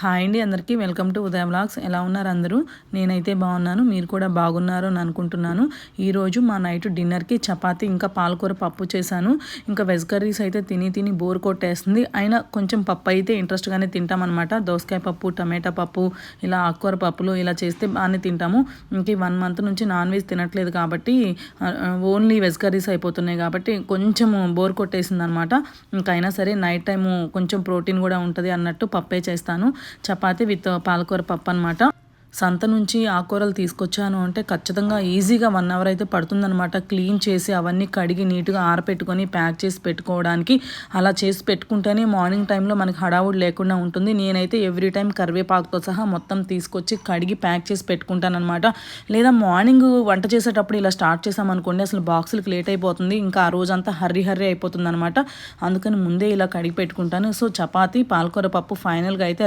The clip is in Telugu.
హాయ్ అండి అందరికీ. వెల్కమ్ టు ఉదయ బ్లాగ్స్ ఎలా ఉన్నారు అందరూ? నేనైతే బాగున్నాను. మీరు కూడా బాగున్నారు అని అనుకుంటున్నాను. ఈరోజు మా నైట్ డిన్నర్కి చపాతి ఇంకా పాలకూర పప్పు చేశాను. ఇంకా వెజ్ కర్రీస్ అయితే తిని తిని బోర్ కొట్టేస్తుంది. అయినా కొంచెం పప్పు అయితే ఇంట్రెస్ట్గానే తింటామన్నమాట. దోసకాయ పప్పు టమాటా పప్పు ఇలా ఆకుకూర పప్పులు ఇలా చేస్తే బాగానే తింటాము. ఇంక వన్ మంత్ నుంచి నాన్ వెజ్ తినట్లేదు కాబట్టి ఓన్లీ వెజ్ కర్రీస్ అయిపోతున్నాయి కాబట్టి కొంచెం బోర్ కొట్టేసింది అనమాట ఇంకైనా అయినా సరే నైట్ టైము కొంచెం ప్రోటీన్ కూడా ఉంటుంది అన్నట్టు పప్పే చేస్తాను. చపాతీ విత్ పాలకూర పప్పు అనమాట సంత నుంచి ఆకుకూరలు తీసుకొచ్చాను అంటే ఖచ్చితంగా ఈజీగా వన్ అవర్ అయితే పడుతుందనమాట క్లీన్ చేసి అవన్నీ కడిగి నీట్గా ఆరపెట్టుకొని ప్యాక్ చేసి పెట్టుకోవడానికి. అలా చేసి పెట్టుకుంటేనే మార్నింగ్ టైంలో మనకి హడావుడి లేకుండా ఉంటుంది. నేనైతే ఎవ్రీ టైం కరివేపాకుతో సహా మొత్తం తీసుకొచ్చి కడిగి ప్యాక్ చేసి పెట్టుకుంటానమాట లేదా మార్నింగ్ వంట చేసేటప్పుడు ఇలా స్టార్ట్ చేసామనుకోండి అసలు బాక్సులకు లేట్ అయిపోతుంది. ఇంకా ఆ రోజంతా హర్రీ హర్రీ అయిపోతుంది అనమాట అందుకని ముందే ఇలా కడిగి పెట్టుకుంటాను. సో చపాతీ పాలకూర పప్పు ఫైనల్గా అయితే